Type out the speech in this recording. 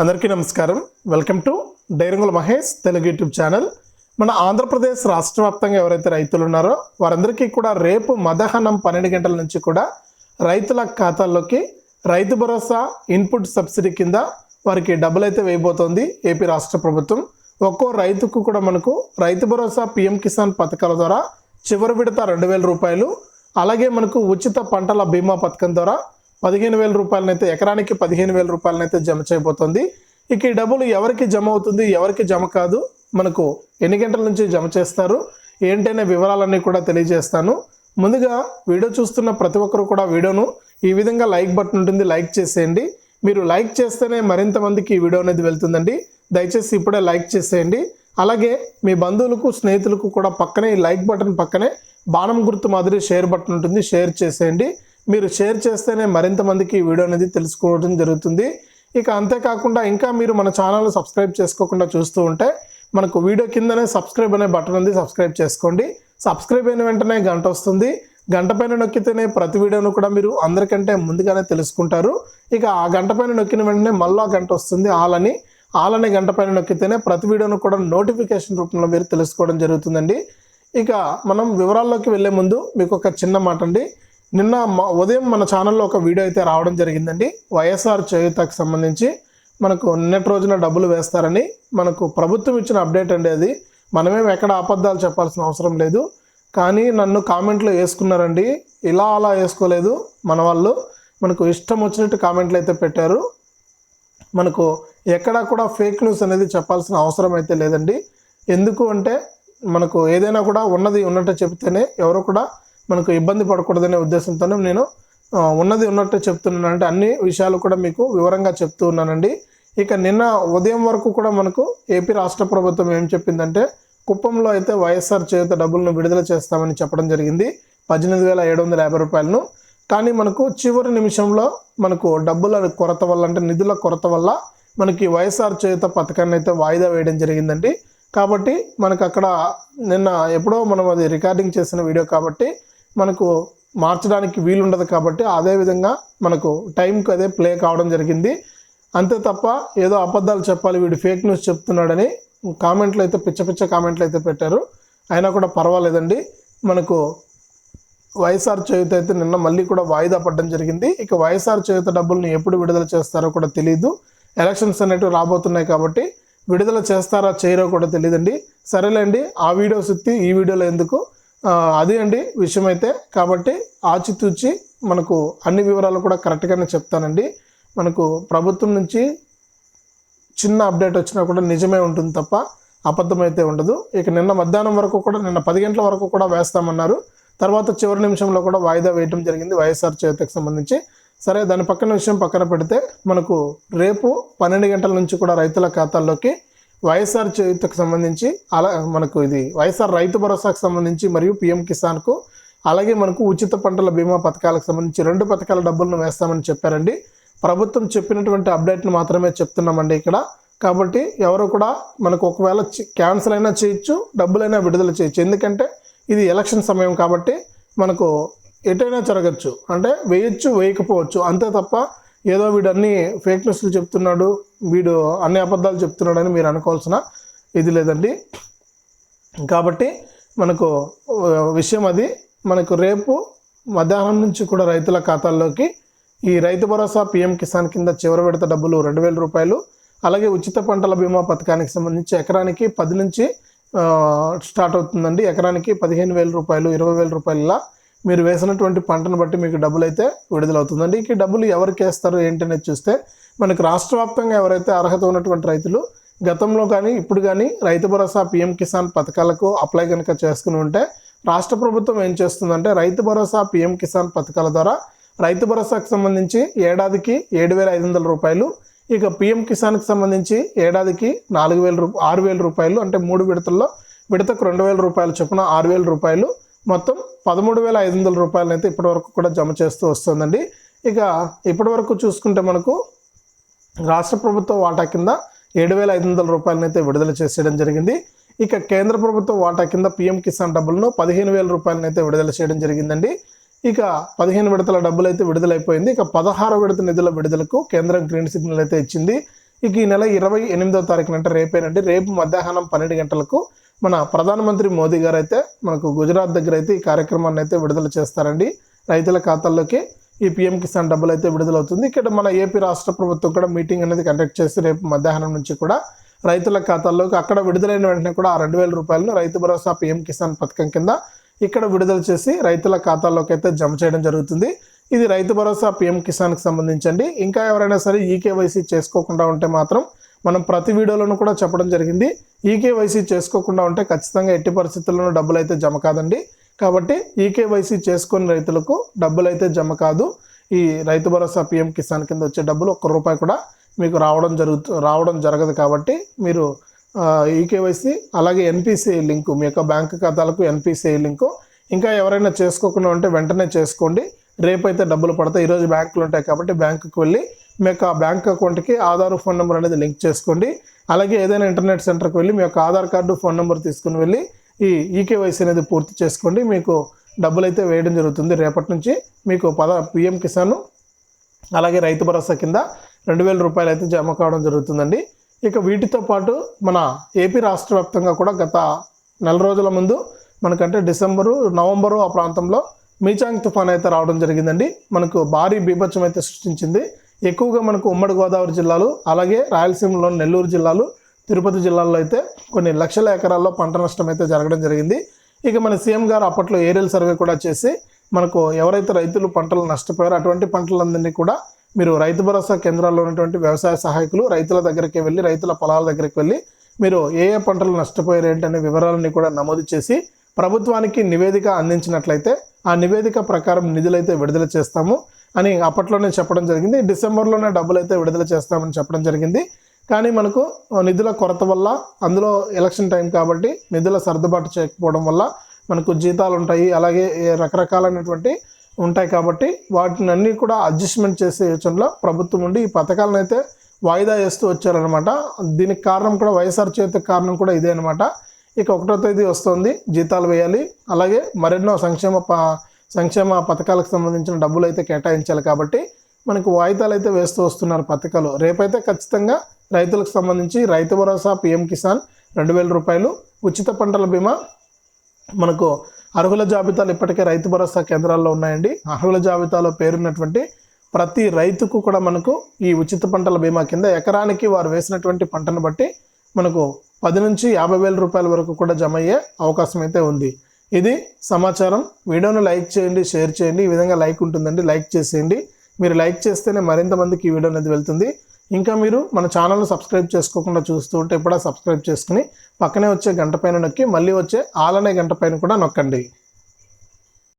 అందరికీ నమస్కారం. Welcome to డైరంగుల Mahesh Telugu YouTube channel. మన ఆంధ్రప్రదేశ్ రాష్ట్ర వ్యాప్తంగా ఎవరైతే రైతులు ఉన్నారో వారందరికీ కూడా రేపు మధ్యాహ్నం పన్నెండు గంటల నుంచి కూడా రైతుల ఖాతాల్లోకి రైతు భరోసా ఇన్పుట్ సబ్సిడీ కింద వారికి డబ్బులు అయితే వేయబోతోంది ఏపీ రాష్ట్ర ప్రభుత్వం. ఒక్కో రైతుకు కూడా మనకు రైతు భరోసా పిఎం కిసాన్ పథకాల ద్వారా చివరి విడత రెండు వేల రూపాయలు. అలాగే మనకు ఉచిత పంటల బీమా పథకం ద్వారా పదిహేను వేల రూపాయలనైతే ఎకరానికి పదిహేను వేల రూపాయలనైతే జమ చేయబోతోంది. ఇక ఈ డబ్బులు ఎవరికి జమ అవుతుంది ఎవరికి జమ కాదు మనకు ఎన్ని గంటల నుంచి జమ చేస్తారు ఏంటనే వివరాలన్నీ కూడా తెలియజేస్తాను. ముందుగా వీడియో చూస్తున్న ప్రతి ఒక్కరు కూడా వీడియోను ఈ విధంగా లైక్ బటన్ ఉంటుంది లైక్ చేసేయండి. మీరు లైక్ చేస్తేనే మరింత మందికి ఈ వీడియో అనేది వెళ్తుందండి. దయచేసి ఇప్పుడే లైక్ చేసేయండి. అలాగే మీ బంధువులకు స్నేహితులకు కూడా పక్కనే ఈ లైక్ బటన్ పక్కనే బాణం గుర్తు మాదిరి షేర్ బటన్ ఉంటుంది షేర్ చేసేయండి. మీరు షేర్ చేస్తేనే మరింత మందికి ఈ వీడియో అనేది తెలుసుకోవడం జరుగుతుంది. ఇక అంతేకాకుండా ఇంకా మీరు మన ఛానల్ సబ్స్క్రైబ్ చేసుకోకుండా చూస్తూ ఉంటే మనకు వీడియో కిందనే సబ్స్క్రైబ్ అనే బటన్ ఉంది సబ్స్క్రైబ్ చేసుకోండి. సబ్స్క్రైబ్ అయిన వెంటనే గంట వస్తుంది. గంట పైన నొక్కితేనే ప్రతి వీడియోను కూడా మీరు అందరికంటే ముందుగానే తెలుసుకుంటారు. ఇక ఆ గంట పైన నొక్కిన వెంటనే మళ్ళా గంట వస్తుంది ఆలని. అనే గంట పైన నొక్కితేనే ప్రతి వీడియోను కూడా నోటిఫికేషన్ రూపంలో మీరు తెలుసుకోవడం జరుగుతుందండి. ఇక మనం వివరాల్లోకి వెళ్ళే ముందు మీకు ఒక చిన్న మాట అండి. నిన్న ఉదయం మన ఛానల్లో ఒక వీడియో అయితే రావడం జరిగిందండి. వైఎస్ఆర్ చేయుతకు సంబంధించి మనకు నిన్నటి రోజున డబ్బులు వేస్తారని మనకు ప్రభుత్వం ఇచ్చిన అప్డేట్ అండి అది. మనమేం ఎక్కడ అబద్ధాలు చెప్పాల్సిన అవసరం లేదు. కానీ నన్ను కామెంట్లో వేసుకున్నారండి. ఇలా అలా వేసుకోలేదు మన వాళ్ళు. మనకు ఇష్టం వచ్చినట్టు కామెంట్లు అయితే పెట్టారు. మనకు ఎక్కడా కూడా ఫేక్ న్యూస్ అనేది చెప్పాల్సిన అవసరం అయితే లేదండి. ఎందుకు అంటే మనకు ఏదైనా కూడా ఉన్నది ఉన్నట్టు చెప్తేనే ఎవరు కూడా మనకు ఇబ్బంది పడకూడదనే ఉద్దేశంతోనే నేను ఉన్నది ఉన్నట్టు చెప్తున్నాను అంటే అన్ని విషయాలు కూడా మీకు వివరంగా చెప్తూ ఉన్నానండి. ఇక నిన్న ఉదయం వరకు కూడా మనకు ఏపీ రాష్ట్ర ప్రభుత్వం ఏం చెప్పిందంటే కుప్పంలో అయితే వైఎస్ఆర్ చేత డబ్బులను విడుదల చేస్తామని చెప్పడం జరిగింది. పద్దెనిమిది వేల ఏడు వందల యాభై రూపాయలను. కానీ మనకు చివరి నిమిషంలో మనకు డబ్బుల కొరత వల్ల అంటే నిధుల కొరత వల్ల మనకి వైఎస్ఆర్ చేత పథకాన్ని అయితే వాయిదా వేయడం జరిగిందండి. కాబట్టి మనకు అక్కడ నిన్న ఎప్పుడో మనం అది రికార్డింగ్ చేసిన వీడియో కాబట్టి మనకు మార్చడానికి వీలుండదు కాబట్టి అదే విధంగా మనకు టైంకి అదే ప్లే కావడం జరిగింది. అంతే తప్ప ఏదో అబద్ధాలు చెప్పాలి వీడు ఫేక్ న్యూస్ చెప్తున్నాడని కామెంట్లు అయితే పిచ్చ పిచ్చ కామెంట్లు అయితే పెట్టారు. అయినా కూడా పర్వాలేదండి. మనకు వైఎస్ఆర్ చేయుత అయితే నిన్న మళ్ళీ కూడా వాయిదా పడడం జరిగింది. ఇక వైఎస్ఆర్ చేయుత డబ్బుల్ని ఎప్పుడు విడుదల చేస్తారో కూడా తెలియదు ఎలక్షన్స్ అనేటివి రాబోతున్నాయి కాబట్టి విడుదల చేస్తారా చేయరో కూడా తెలియదండి సరేలేండి ఆ వీడియోస్ ఎత్తి ఈ వీడియోలో ఎందుకు? అదే అండి విషయం అయితే కాబట్టి ఆచితూచి మనకు అన్ని వివరాలు కూడా కరెక్ట్గానే చెప్తానండి. మనకు ప్రభుత్వం నుంచి చిన్న అప్డేట్ వచ్చినా కూడా నిజమే ఉంటుంది తప్ప అబద్ధమైతే ఉండదు. ఇక నిన్న మధ్యాహ్నం వరకు కూడా నిన్న పది గంటల వరకు కూడా వేస్తామన్నారు. తర్వాత చివరి నిమిషంలో కూడా వాయిదా వేయటం జరిగింది వైఎస్ఆర్ చేతకు సంబంధించి. సరే దాని పక్కన విషయం పక్కన పెడితే మనకు రేపు పన్నెండు గంటల నుంచి కూడా రైతుల ఖాతాల్లోకి వైఎస్ఆర్ చేయుతకు సంబంధించి అలా మనకు ఇది వైఎస్ఆర్ రైతు భరోసాకు సంబంధించి మరియు పిఎం కిసాన్కు అలాగే మనకు ఉచిత పంటల బీమా పథకాలకు సంబంధించి రెండు పథకాల డబ్బులను వేస్తామని చెప్పారండి. ప్రభుత్వం చెప్పినటువంటి అప్డేట్ను మాత్రమే చెప్తున్నామండి ఇక్కడ. కాబట్టి ఎవరు కూడా మనకు ఒకవేళ క్యాన్సిల్ అయినా చేయొచ్చు డబ్బులైనా విడుదల చేయొచ్చు. ఎందుకంటే ఇది ఎలక్షన్ సమయం కాబట్టి మనకు ఎటైనా జరగచ్చు. అంటే వేయచ్చు వేయకపోవచ్చు. అంతే తప్ప ఏదో వీడు అన్ని ఫేక్ న్యూస్లు చెప్తున్నాడు వీడు అన్ని అబద్ధాలు చెప్తున్నాడని మీరు అనుకోవాల్సిన ఇది లేదండి. కాబట్టి మనకు విషయం అది. మనకు రేపు మధ్యాహ్నం నుంచి కూడా రైతుల ఖాతాల్లోకి ఈ రైతు భరోసా పిఎం కిసాన్ కింద చివరి విడత డబ్బులు రెండు వేల రూపాయలు అలాగే ఉచిత పంటల బీమా పథకానికి సంబంధించి ఎకరానికి పది నుంచి స్టార్ట్ అవుతుందండి. ఎకరానికి పదిహేను వేల రూపాయలు ఇరవై వేల రూపాయల మీరు వేసినటువంటి పంటను బట్టి మీకు డబ్బులు అయితే విడుదలవుతుందండి ఈ డబ్బులు ఎవరికి వేస్తారు ఏంటనేది చూస్తే మనకు రాష్ట్ర వ్యాప్తంగా ఎవరైతే అర్హత ఉన్నటువంటి రైతులు గతంలో కానీ ఇప్పుడు కానీ రైతు భరోసా పిఎం కిసాన్ పథకాలకు అప్లై కనుక చేసుకుని ఉంటే రాష్ట్ర ప్రభుత్వం ఏం చేస్తుందంటే రైతు భరోసా పిఎం కిసాన్ పథకాల ద్వారా రైతు భరోసాకు సంబంధించి ఏడాదికి ఏడు వేల ఐదు వందల రూపాయలు ఇక పిఎం కిసాన్కి సంబంధించి ఏడాదికి నాలుగు వేల రూ ఆరు వేల రూపాయలు అంటే మూడు విడతల్లో విడతకు రెండు వేల రూపాయలు చొప్పున ఆరు వేల రూపాయలు మొత్తం పదమూడు వేల ఐదు వందల రూపాయలను అయితే ఇప్పటివరకు కూడా జమ చేస్తూ వస్తుందండి. ఇక ఇప్పటివరకు చూసుకుంటే మనకు రాష్ట్ర ప్రభుత్వ వాటా కింద ఏడు వేల ఐదు వందల రూపాయలను అయితే విడుదల చేసేయడం జరిగింది. ఇక కేంద్ర ప్రభుత్వ వాటా కింద పిఎం కిసాన్ డబ్బులను పదిహేను వేల రూపాయలను అయితే విడుదల చేయడం జరిగిందండి. ఇక పదిహేను విడతల డబ్బులు అయితే విడుదలైపోయింది. ఇక పదహారు విడత నిధుల విడుదలకు కేంద్రం గ్రీన్ సిగ్నల్ అయితే ఇచ్చింది. ఇక ఈ నెల ఇరవై ఎనిమిదో తారీఖున అంటే రేపేనండి. రేపు మధ్యాహ్నం పన్నెండు గంటలకు మన ప్రధానమంత్రి మోదీ గారు అయితే మనకు గుజరాత్ దగ్గర అయితే ఈ కార్యక్రమాన్ని అయితే విడుదల చేస్తారండి. రైతుల ఖాతాల్లోకి ఈ పిఎం కిసాన్ డబ్బులు అయితే విడుదలవుతుంది. ఇక్కడ మన ఏపీ రాష్ట్ర ప్రభుత్వం కూడా మీటింగ్ అనేది కండక్ట్ చేసి రేపు మధ్యాహ్నం నుంచి కూడా రైతుల ఖాతాల్లోకి అక్కడ విడుదలైన వెంటనే కూడా ఆ రెండు వేల రూపాయలను రైతు భరోసా పిఎం కిసాన్ పథకం కింద ఇక్కడ విడుదల చేసి రైతుల ఖాతాల్లోకి అయితే జమ చేయడం జరుగుతుంది. ఇది రైతు భరోసా పిఎం కిసాన్కి సంబంధించండి. ఇంకా ఎవరైనా సరే ఈకేవైసీ చేసుకోకుండా ఉంటే మాత్రం మనం ప్రతి వీడియోలోనూ కూడా చెప్పడం జరిగింది. ఈకేవైసీ చేసుకోకుండా ఉంటే ఖచ్చితంగా ఎట్టి పరిస్థితుల్లోనూ డబ్బులు అయితే జమ కాదండి. కాబట్టి ఈకేవైసీ చేసుకుని రైతులకు డబ్బులు అయితే జమ కాదు. ఈ రైతు భరోసా పిఎం కిసాన్ కింద వచ్చే డబ్బులు ఒక్క రూపాయి కూడా మీకు రావడం జరుగుతు రావడం జరగదు కాబట్టి మీరు ఈకేవైసీ అలాగే ఎన్పిసిఐ లింకు మీ యొక్క బ్యాంక్ ఖాతాలకు ఎన్పిసిఐ లింకు ఇంకా ఎవరైనా చేసుకోకుండా ఉంటే వెంటనే చేసుకోండి. రేపైతే డబ్బులు పడతాయి. ఈరోజు బ్యాంకులు ఉంటాయి కాబట్టి బ్యాంకుకి వెళ్ళి మీ యొక్క బ్యాంక్ అకౌంట్కి ఆధార్ ఫోన్ నెంబర్ అనేది లింక్ చేసుకోండి. అలాగే ఏదైనా ఇంటర్నెట్ సెంటర్కి వెళ్ళి మీ యొక్క ఆధార్ కార్డు ఫోన్ నెంబర్ తీసుకుని వెళ్ళి ఈ ఈకేవైసీ అనేది పూర్తి చేసుకోండి. మీకు డబ్బులు అయితే వేయడం జరుగుతుంది. రేపటి నుంచి మీకు పద పిఎం కిసాన్ అలాగే రైతు భరోసా కింద రెండు వేల రూపాయలు అయితే జమ కావడం జరుగుతుందండి. ఇక వీటితో పాటు మన ఏపీ రాష్ట్ర వ్యాప్తంగా కూడా గత నెల రోజుల ముందు మనకంటే డిసెంబరు నవంబరు ఆ ప్రాంతంలో మీచాంగ్ తుఫాన్ అయితే రావడం జరిగిందండి. మనకు భారీ బీభత్సం అయితే సృష్టించింది. ఎక్కువగా మనకు ఉమ్మడి గోదావరి జిల్లాలు అలాగే రాయలసీమలోని నెల్లూరు జిల్లాలు తిరుపతి జిల్లాల్లో అయితే కొన్ని లక్షల ఎకరాల్లో పంట నష్టం అయితే జరగడం జరిగింది. ఇక మన సీఎం గారు అప్పట్లో ఏరియల్ సర్వే కూడా చేసి మనకు ఎవరైతే రైతులు పంటలు నష్టపోయారో అటువంటి పంటలందరినీ కూడా మీరు రైతు భరోసా కేంద్రాల్లో ఉన్నటువంటి వ్యవసాయ సహాయకులు రైతుల దగ్గరికి వెళ్ళి రైతుల పొలాల దగ్గరికి వెళ్ళి మీరు ఏ ఏ పంటలు నష్టపోయారు ఏంటనే వివరాలని కూడా నమోదు చేసి ప్రభుత్వానికి నివేదిక అందించినట్లయితే ఆ నివేదిక ప్రకారం నిధులైతే విడుదల చేస్తాము. అని అప్పట్లోనే చెప్పడం జరిగింది. డిసెంబర్లోనే డబ్బులు అయితే విడుదల చేస్తామని చెప్పడం జరిగింది. కానీ మనకు నిధుల కొరత వల్ల అందులో ఎలక్షన్ టైం కాబట్టి నిధుల సర్దుబాటు చేయకపోవడం వల్ల మనకు జీతాలు ఉంటాయి. అలాగే రకరకాలైనటువంటి ఉంటాయి కాబట్టి వాటిని అన్నీ కూడా అడ్జస్ట్మెంట్ చేసే యోచనలో ప్రభుత్వం నుండి ఈ పథకాలను అయితే వాయిదా వేస్తూ వచ్చారనమాట దీనికి కారణం కూడా వైఎస్ఆర్ చేతికి కారణం కూడా ఇదే అనమాట ఇక ఒకటో తేదీ వస్తుంది. జీతాలు వేయాలి. అలాగే మరెన్నో సంక్షేమ పా సంక్షేమ పథకాలకు సంబంధించిన డబ్బులు అయితే కేటాయించాలి కాబట్టి మనకు వాయిదాలు అయితే వేస్తూ వస్తున్నారు పథకాలు. రేపైతే ఖచ్చితంగా రైతులకు సంబంధించి రైతు భరోసా పిఎం కిసాన్ రెండు వేల రూపాయలు ఉచిత పంటల బీమా మనకు అర్హుల జాబితాలు ఇప్పటికే రైతు భరోసా కేంద్రాల్లో ఉన్నాయండి. అర్హుల జాబితాలో పేరున్నటువంటి ప్రతి రైతుకు కూడా మనకు ఈ ఉచిత పంటల బీమా కింద ఎకరానికి వారు వేసినటువంటి పంటను బట్టి మనకు పది నుంచి యాభై వేల రూపాయల వరకు కూడా జమ అయ్యే అవకాశం అయితే ఉంది. ఇది సమాచారం. వీడియోను లైక్ చేయండి షేర్ చేయండి. ఈ విధంగా లైక్ ఉంటుందండి లైక్ చేసేయండి. మీరు లైక్ చేస్తేనే మరింత మందికి ఈ వీడియో అనేది వెళ్తుంది. ఇంకా మీరు మన ఛానల్ను సబ్స్క్రైబ్ చేసుకోకుండా చూస్తూ ఉంటే ఎప్పుడా సబ్స్క్రైబ్ చేసుకుని పక్కనే వచ్చే గంట పైన నొక్కి మళ్ళీ వచ్చే ఆలనే గంట పైన కూడా నొక్కండి.